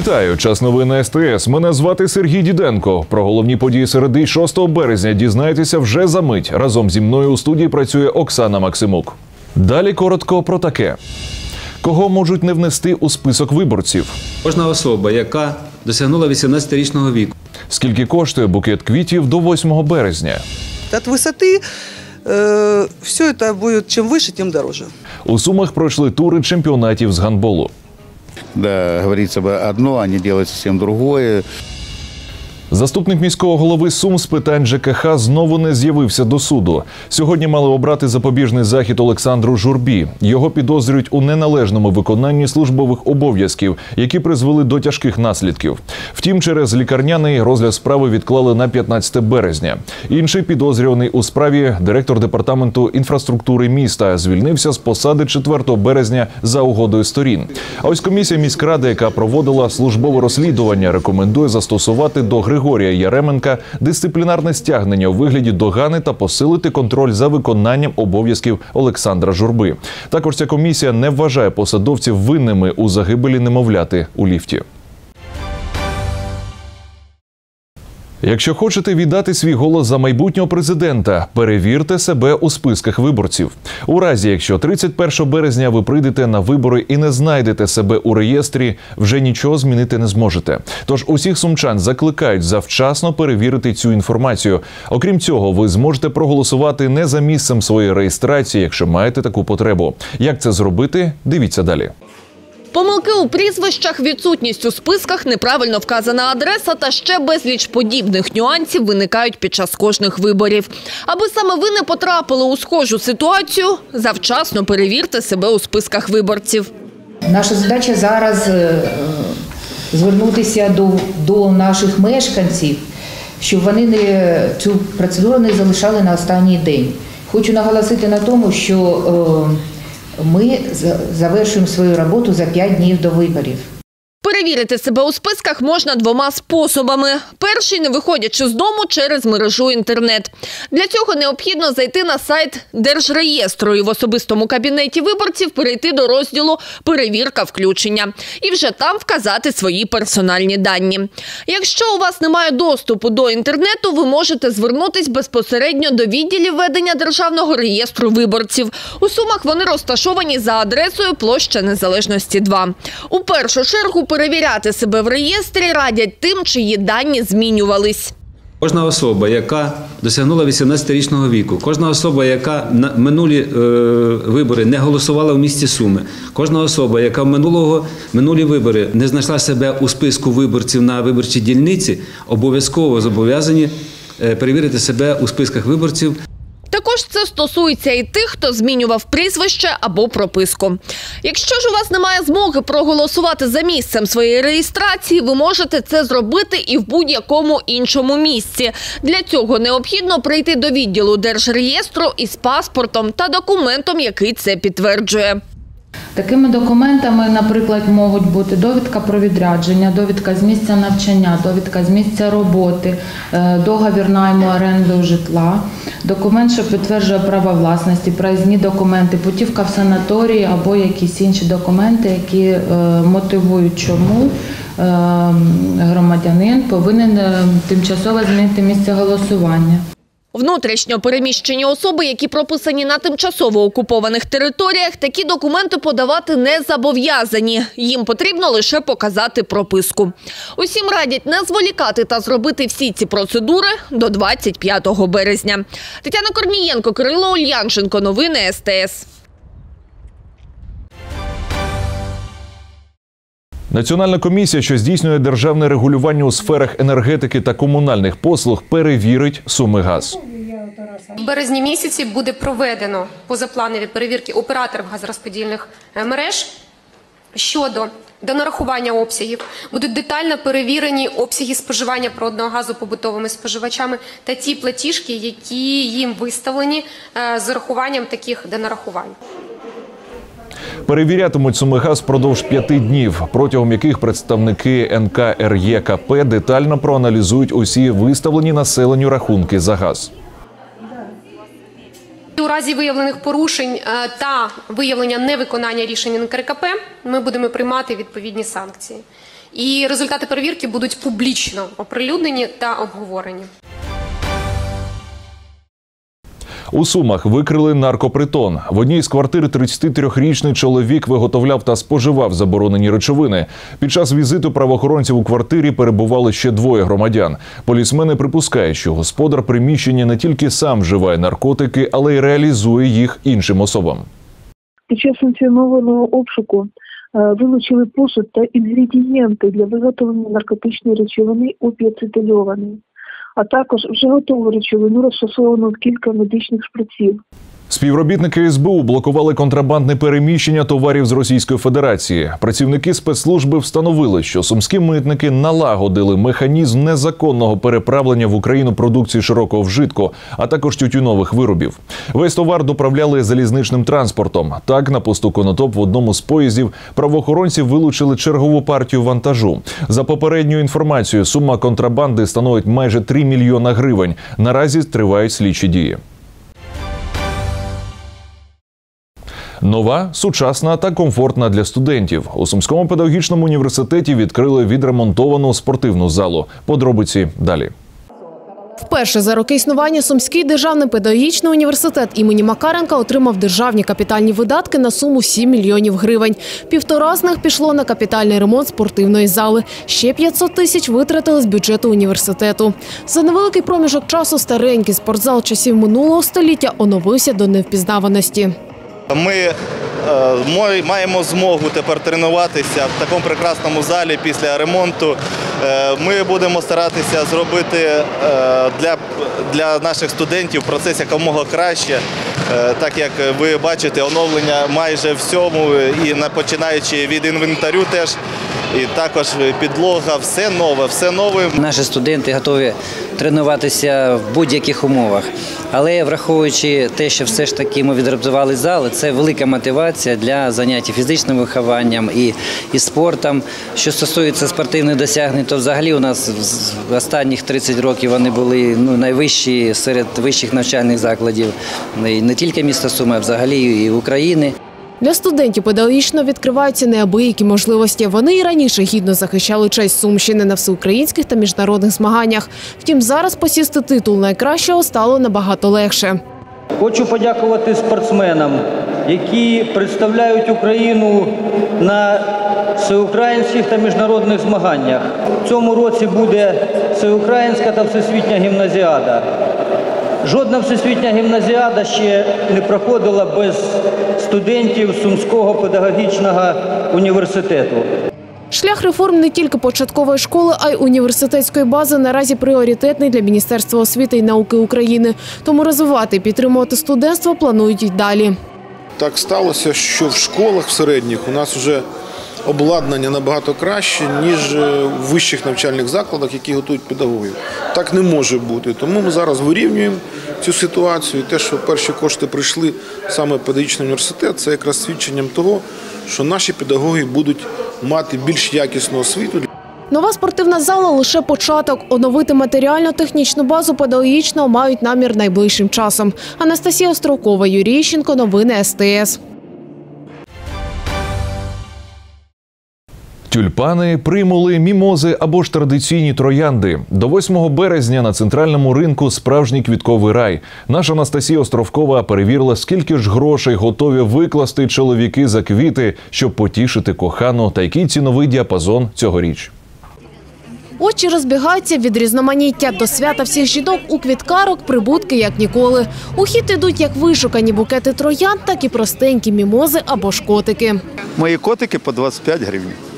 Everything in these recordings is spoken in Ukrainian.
Вітаю! Час новин на СТС. Мене звати Сергій Діденко. Про головні події середи 6 березня дізнаєтеся вже за мить. Разом зі мною у студії працює Оксана Максимук. Далі коротко про таке: кого можуть не внести у список виборців? Кожна особа, яка досягнула 18-річного віку, Скільки коштує букет квітів до 8 березня? От высоты э, все это будет чем выше, тем дороже. У сумах пройшли тури чемпіонатів з гандболу. Да, говорится бы одно, а не делать совсем другое. Заступник міського голови Сум з питань ЖКХ знову не з'явився до суду. Сьогодні мали обрати запобіжний захід Олександру Журбі. Його підозрюють у неналежному виконанні службових обов'язків, які призвели до тяжких наслідків. Втім, через лікарняний розгляд справи відклали на 15 березня. Інший підозрюваний у справі директор департаменту інфраструктури міста звільнився з посади 4 березня за угодою сторін. А ось комісія міськради, яка проводила службове розслідування, рекомендує застосувати до Григорія Яременка дисциплінарне стягнення у вигляді догани та посилити контроль за виконанням обов'язків Олександра Журби. Також ця комісія не вважає посадовців винними у загибелі немовляти у ліфті. Якщо хочете віддати свій голос за майбутнього президента, перевірте себе у списках виборців. У разі, якщо 31 березня ви прийдете на вибори і не знайдете себе у реєстрі, вже нічого змінити не зможете. Тож усіх сумчан закликають завчасно перевірити цю інформацію. Окрім цього, ви зможете проголосувати не за місцем своєї реєстрації, якщо маєте таку потребу. Як це зробити? Дивіться далі. Помилки у прізвищах, відсутність у списках, неправильно вказана адреса та ще безліч подібних нюансів виникають під час кожних виборів. Аби саме ви не потрапили у схожу ситуацію, завчасно перевірте себе у списках виборців. Наша задача зараз е, звернутися до, до наших мешканців, щоб вони не, цю процедуру не залишали на останній день. Хочу наголосити на тому, що е, ми завершуємо свою роботу за 5 днів до виборів. Перевірити себе у списках можна двома способами. Перший, не виходячи з дому через мережу інтернет. Для цього необхідно зайти на сайт Держреєстру і в особистому кабінеті виборців перейти до розділу Перевірка включення і вже там вказати свої персональні дані. Якщо у вас немає доступу до інтернету, ви можете звернутись безпосередньо до відділів ведення Державного реєстру виборців. У Сумах вони розташовані за адресою Площа Незалежності 2. У першу чергу перевіряти себе в реєстрі радять тим, чиї дані змінювались. кожна особа, яка досягнула 18-річного віку, кожна особа, яка на минулі е, вибори не голосувала в місті Суми, кожна особа, яка в минулого минулі вибори не знайшла себе у списку виборців на виборчій дільниці, обов'язково зобов'язані е, перевірити себе у списках виборців Також це стосується і тих, хто змінював прізвище або прописку. Якщо ж у вас немає змоги проголосувати за місцем своєї реєстрації, ви можете це зробити і в будь-якому іншому місці. Для цього необхідно прийти до відділу Держреєстру із паспортом та документом, який це підтверджує. Такими документами, наприклад, можуть бути довідка про відрядження, довідка з місця навчання, довідка з місця роботи, е, договір найму оренди житла, документ, що підтверджує право власності, проїзні документи, путівка в санаторії або якісь інші документи, які е, мотивують, чому е, громадянин повинен тимчасово змінити місце голосування. Внутрішньо переміщені особи, які прописані на тимчасово окупованих територіях, такі документи подавати не зобов'язані. Їм потрібно лише показати прописку. Усім радять не зволікати та зробити всі ці процедури до 25 березня. Тетяна Корнієнко, Кирило Ульянченко. Новини СТС. Національна комісія, що здійснює державне регулювання у сферах енергетики та комунальних послуг, перевірить суми газ. В березні місяці буде проведено позапланові перевірки операторів газорозподільних е, мереж щодо до нарахування обсягів. Будуть детально перевірені обсяги споживання природного газу побутовими споживачами та ті платіжки, які їм виставлені е, з урахуванням таких донарахувань. Перевірятимуть суми впродовж п'яти днів, протягом яких представники НКРЄКП детально проаналізують усі виставлені населенню рахунки за газ. У разі виявлених порушень е, та виявлення невиконання рішень НКРКП ми будемо приймати відповідні санкції. і результати перевірки будуть публічно оприлюднені та обговорені. У Сумах викрили наркопритон. В одній з квартир 33-річний чоловік виготовляв та споживав заборонені речовини. Під час візиту правоохоронців у квартирі перебували ще двоє громадян. Полісмени припускають, що господар приміщення не тільки сам вживає наркотики, але й реалізує їх іншим особам. Під час санкціонованого обшуку е, вилучили посуд та інгредієнти для виготовлення наркотичної речовини опіацетильованої, а також вже готову речовину розфасовану в кілька медичних шприців. Співробітники СБУ блокували контрабандне переміщення товарів з Російської Федерації. Працівники спецслужби встановили, що сумські митники налагодили механізм незаконного переправлення в Україну продукції широкого вжитку, а також тютюнових виробів. Весь товар доправляли залізничним транспортом. Так, на посту Конотоп в одному з поїздів правоохоронці вилучили чергову партію вантажу. За попередньою інформацією, сума контрабанди становить майже 3 мільйона гривень. Наразі тривають слідчі дії. Нова, сучасна та комфортна для студентів. У Сумському педагогічному університеті відкрили відремонтовану спортивну залу. Подробиці далі. Вперше за роки існування Сумський державний педагогічний університет імені Макаренка отримав державні капітальні видатки на суму 7 мільйонів гривень. Півтора з них пішло на капітальний ремонт спортивної зали. Ще 500 тисяч витратили з бюджету університету. За невеликий проміжок часу старенький спортзал часів минулого століття оновився до невпізнаваності. Ми е, маємо змогу тепер тренуватися в такому прекрасному залі після ремонту. Е, Ми будемо старатися зробити е, для, наших студентів процес якомога краще, так як ви бачите, оновлення майже всьому, і починаючи від інвентарю теж, і також підлога, все нове, все нове. Наші студенти готові тренуватися в будь-яких умовах. Але враховуючи те, що все ж таки ми відремонтували зали, це велика мотивація для заняття фізичним вихованням і, і спортом. Що стосується спортивних досягнень, то взагалі у нас в останніх 30 років вони були ну, найвищі серед вищих навчальних закладів не тільки міста Суми, а взагалі і України. Для студентів педагогічно відкриваються неабиякі можливості. Вони і раніше гідно захищали честь Сумщини на всеукраїнських та міжнародних змаганнях. Втім, зараз посісти титул найкращого стало набагато легше. Хочу подякувати спортсменам, які представляють Україну на всеукраїнських та міжнародних змаганнях. В цьому році буде всеукраїнська та всесвітня гімназіада. Жодна всесвітня гімназіада ще не проходила без студентів Сумського педагогічного університету. Шлях реформ не тільки початкової школи, а й університетської бази наразі пріоритетний для Міністерства освіти і науки України. Тому розвивати і підтримувати студентство планують й далі. Так сталося, що в школах в середніх у нас вже обладнання набагато краще, ніж е, в вищих навчальних закладах, які готують педагогів. Так не може бути. Тому ми зараз вирівнюємо цю ситуацію. Те, що перші кошти прийшли саме в педагогічний університет, це якраз свідченням того, що наші педагоги будуть мати більш якісну освіту. Нова спортивна зала лише початок. Оновити матеріально-технічну базу педагогічного мають намір найближчим часом. Анастасія Острокова, Юрій Іщенко, новини СТС. Тюльпани, примули, мімози або ж традиційні троянди. До 8 березня на центральному ринку справжній квітковий рай. Наша Анастасія Островкова перевірила, скільки ж грошей готові викласти чоловіки за квіти, щоб потішити кохану, та який ціновий діапазон цьогоріч. Очі розбігаються від різноманіття до свята всіх жінок у квіткарок прибутки як ніколи. У хід ідуть як вишукані букети троянд, так і простенькі мімози або ж котики. Мої котики по 25 гривень.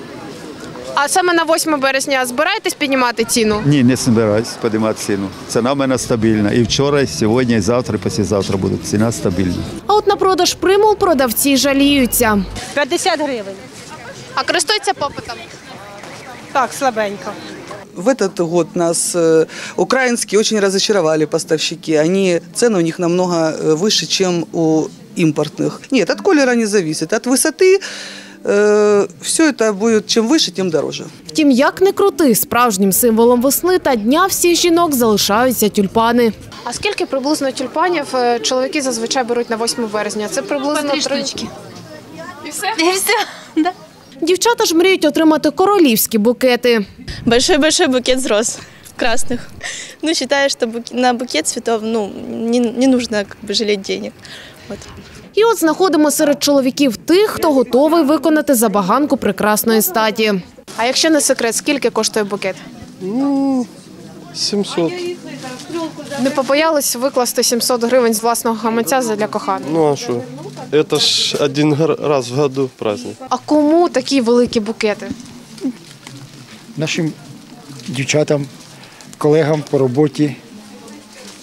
А саме на 8 березня збираєтесь піднімати ціну? Ні, не збираюсь піднімати ціну. Ціна в мене стабільна. І вчора, і сьогодні, і завтра, і післязавтра буде. Ціна стабільна. А от на продаж примул продавці жаліються. 50 гривень. А користуються попитом? Так, слабенько. В этот год нас э, украинские очень разочаровали поставщики. Они, цены у них намного э, выше, чем у импортных. Нет, от колера не зависит. От высоты все это будет чем выше, тем дороже. Втім, як не крути, справжнім символом весни та дня всіх жінок залишаються тюльпани. А скільки приблизно тюльпанів е, чоловіки зазвичай беруть на 8 березня? Це приблизно По три три штучки. І все? І все. Да. Дівчата ж мріють отримати королівські букети. Большой-большой букет с роз красных. Ну, считаю, что бук- на букет цветов, ну, не, не нужно как бы жалеть денег. Вот. І от знаходимо серед чоловіків тих, хто готовий виконати забаганку прекрасної статі. А якщо не секрет, скільки коштує букет? Ну, 700. Не побоялись викласти 700 гривень з власного гаманця для коханого. Ну а что? Это ж один раз в году праздник. А кому такі великі букети? нашим дівчатам, колегам по роботі.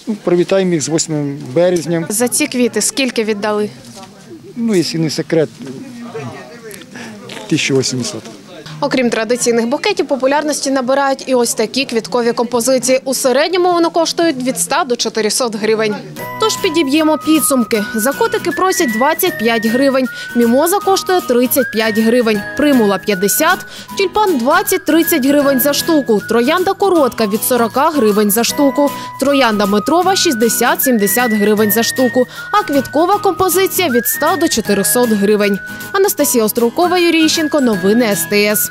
Ну, Привітаємо їх з 8 березня. За ці квіти скільки віддали? Ну, якщо не секрет, 1800. Окрім традиційних букетів, популярності набирають і ось такі квіткові композиції. У середньому вони коштують від 100 до 400 гривень. Тож підіб'ємо підсумки. За котики просять 25 гривень, мімоза коштує 35 гривень, примула 50, тюльпан 20-30 гривень за штуку, троянда коротка від 40 гривень за штуку, троянда метрова 60-70 гривень за штуку, а квіткова композиція від 100 до 400 гривень. Анастасія Островкова, Юрій Іщенко, новини СТС.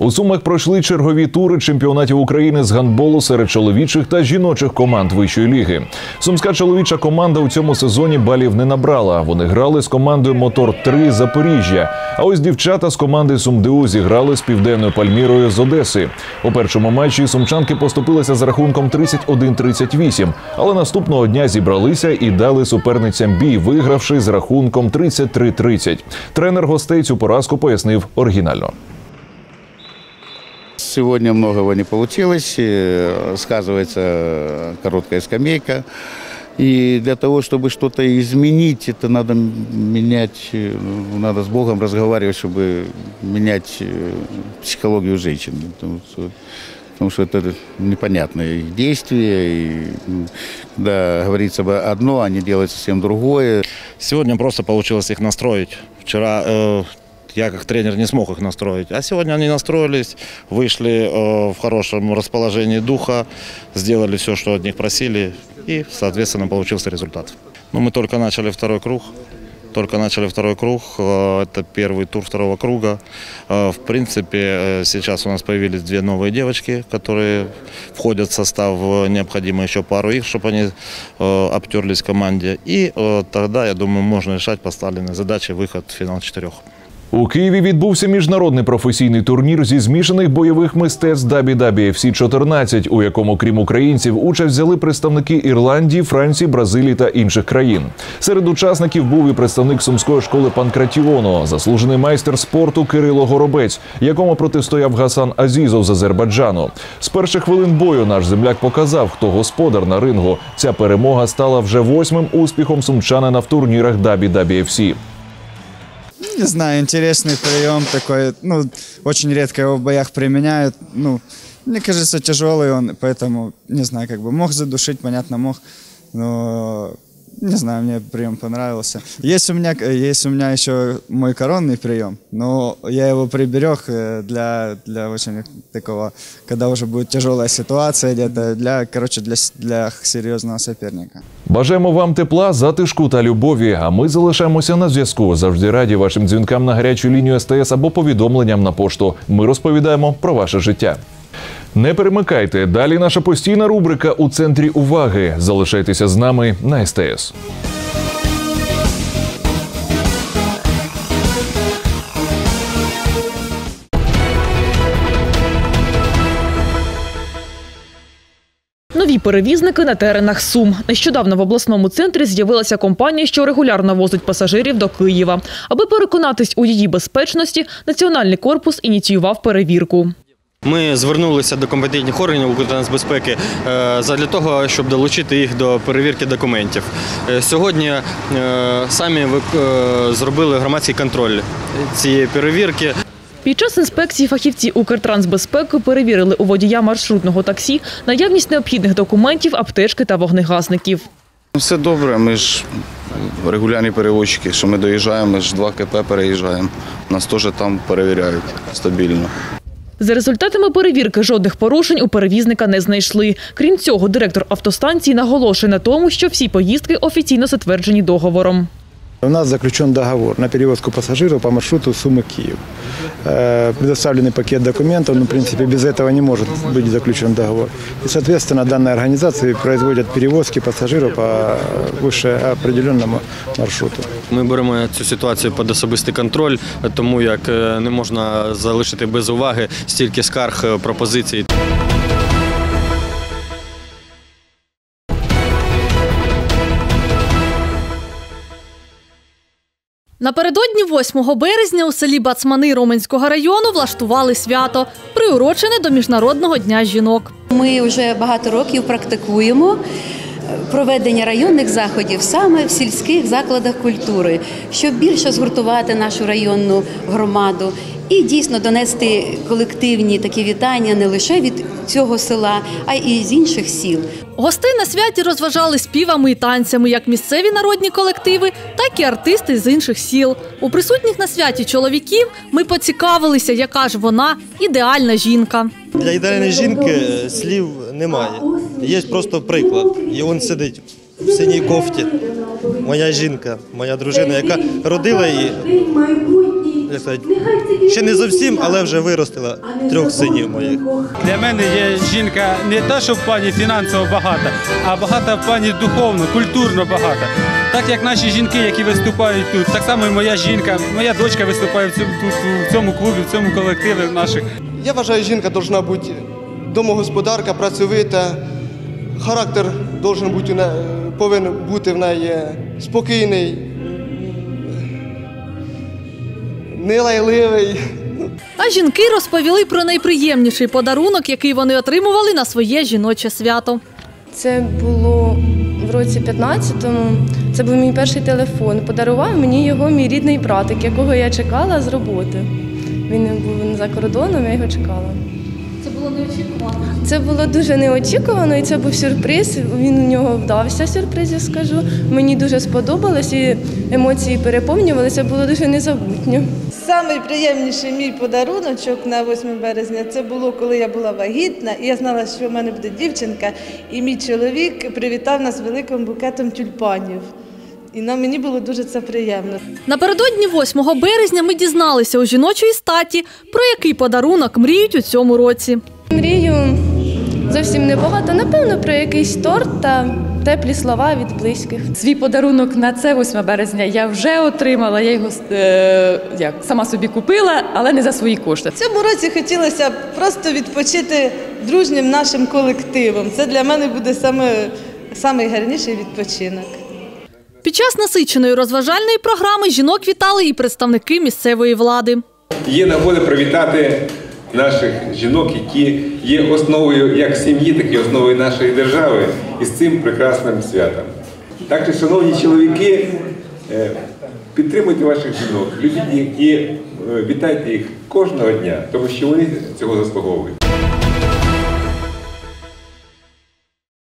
У Сумах пройшли чергові тури чемпіонатів України з гандболу серед чоловічих та жіночих команд вищої ліги. Сумська чоловіча команда у цьому сезоні балів не набрала. Вони грали з командою Мотор 3 Запоріжжя. А ось дівчата з команди Сумдеу зіграли з південною Пальмірою з Одеси. У першому матчі сумчанки поступилися з рахунком 31-38, але наступного дня зібралися і дали суперницям бій, вигравши з рахунком 33-30. Тренер гостей цю поразку пояснив оригінально. Сегодня многого не получилось, э, сказывается короткая скамейка. И для того, чтобы что-то изменить, это надо менять, э, надо с Богом разговаривать, чтобы менять э, психологию женщин. Потому что, потому что это непонятное их действие. И, когда говорится одно, они делают совсем другое. Сегодня просто получилось их настроить. Вчера э, я как тренер не смог их настроить, а сегодня они настроились, вышли э, в хорошем расположении духа, сделали все, что от них просили, и, соответственно, получился результат. Но мы только начали второй круг. Только начали второй круг, э, это первый тур второго круга. Э, В принципе, сейчас у нас появились две новые девочки, которые входят в состав. Необходимо еще пару их, чтобы они обтерлись команде. И тогда, я думаю, можно решать поставленные задачи, выход в финал четырех. У Києві відбувся міжнародний професійний турнір зі змішаних бойових мистецтв Дабі Дабі FC 14 у якому, крім українців, участь взяли представники Ірландії, Франції, Бразилії та інших країн. Серед учасників був і представник сумської школи Панкратіону, заслужений майстер спорту Кирило Горобець, якому протистояв Гасан Азізов з Азербайджану. З перших хвилин бою наш земляк показав, хто господар на рингу. Ця перемога стала вже восьмим успіхом сумчанина в турнірах Дабі Дабі. Не знаю, интересный прием такой. Ну, очень редко его в боях применяют. Ну, мне кажется, тяжелый он, поэтому, не знаю, как бы мог задушить, понятно, мог. Но, не знаю, мне прием понравился. Есть у меня, есть у меня еще мой коронный прием, но я его приберег э, для, для очень такого, когда уже будет тяжелая ситуация где-то, для, короче, для, для серьезного соперника. Бажаємо вам тепла, затишку та любові. А ми залишаємося на зв'язку. Завжди раді вашим дзвінкам на гарячу лінію СТС або повідомленням на пошту. Ми розповідаємо про ваше життя. Не перемикайте. Далі наша постійна рубрика у центрі уваги. Залишайтеся з нами на СТС. Нові перевізники на теренах Сум. Нещодавно в обласному центрі з'явилася компанія, що регулярно возить пасажирів до Києва. Аби переконатись у її безпечності, національний корпус ініціював перевірку. Ми звернулися до компетентних органів Укртрансбезпеки е, задля того, щоб долучити їх до перевірки документів. Е, Сьогодні е, самі зробили громадський контроль цієї перевірки. Під час інспекції фахівці Укртрансбезпеки перевірили у водія маршрутного таксі наявність необхідних документів, аптечки та вогнегасників. Все добре, ми ж регулярні перевозчики, що ми доїжджаємо, ми ж два КП переїжджаємо. Нас теж там перевіряють стабільно. За результатами перевірки жодних порушень у перевізника не знайшли. Крім цього, директор автостанції наголошує на тому, що всі поїздки офіційно затверджені договором. У нас заключен договор на перевозку пассажиров по маршруту Сумы-Киев. Э, Предоставленный пакет документов, ну, в принципе, без этого не может быть заключен договор. И, соответственно, данные организации производят перевозки пассажиров по выше определенному маршруту. Ми беремо цю ситуацію під особистий контроль, тому як е, не можна залишити без уваги стільки скарг, е, пропозицій. Напередодні 8 березня у селі Бацмани Роменського району влаштували свято, приурочене до Міжнародного дня жінок. Ми вже багато років практикуємо проведення районних заходів саме в сільських закладах культури, щоб більше згуртувати нашу районну громаду і дійсно донести колективні такі вітання не лише від цього села, а й з інших сіл. Гостей на святі розважали співами і танцями як місцеві народні колективи, так і артисти з інших сіл. У присутніх на святі чоловіків ми поцікавилися, яка ж вона ідеальна жінка. Для ідеальної жінки е, слів немає. Є просто приклад. І він сидить в синій кофті. Моя жінка, моя дружина, яка родила її. як сказати, Ще не зовсім, але вже виростила трьох синів моїх. Для мене є жінка не та, що в плані фінансово багата, а багата в плані духовно, культурно багата. Так як наші жінки, які виступають тут, так само і моя жінка, моя дочка виступає в цьому, тут, в цьому клубі, в цьому колективі наших. Я вважаю, жінка повинна бути домогосподарка, працьовита, характер должен бути, повинен бути в неї спокійний, нелайливий. А жінки розповіли про найприємніший подарунок, який вони отримували на своє жіноче свято. Це було в році 15-му. Це був мій перший телефон. Подарував мені його мій рідний братик, якого я чекала з роботи. Він був за кордоном, я його чекала. Це було неочікувано. Це було дуже неочікувано, і це був сюрприз. Він у нього вдався сюрприз, я скажу. Мені дуже сподобалось, і емоції переповнювалися, було дуже незабутньо. Самий приємніший мій подаруночок на 8 березня це було, коли я була вагітна, і я знала, що в мене буде дівчинка, і мій чоловік привітав нас великим букетом тюльпанів. І нам мені було дуже це приємно. Напередодні 8 березня ми дізналися у жіночої статі, про який подарунок мріють у цьому році. Мрію зовсім небагато. Напевно, про якийсь торт та теплі слова від близьких. Свій подарунок на це 8 березня я вже отримала. Я його е, як, сама собі купила, але не за свої кошти. В цьому році хотілося б просто відпочити дружнім нашим колективом. Це для мене буде саме, найгарніший відпочинок. Під час насиченої розважальної програми жінок вітали і представники місцевої влади. Є нагода привітати наших жінок, які є основою як сім'ї, так і основою нашої держави із цим прекрасним святом. Так що, шановні чоловіки, е, підтримуйте ваших жінок, любіть їх і вітайте їх кожного дня, тому що вони цього заслуговують.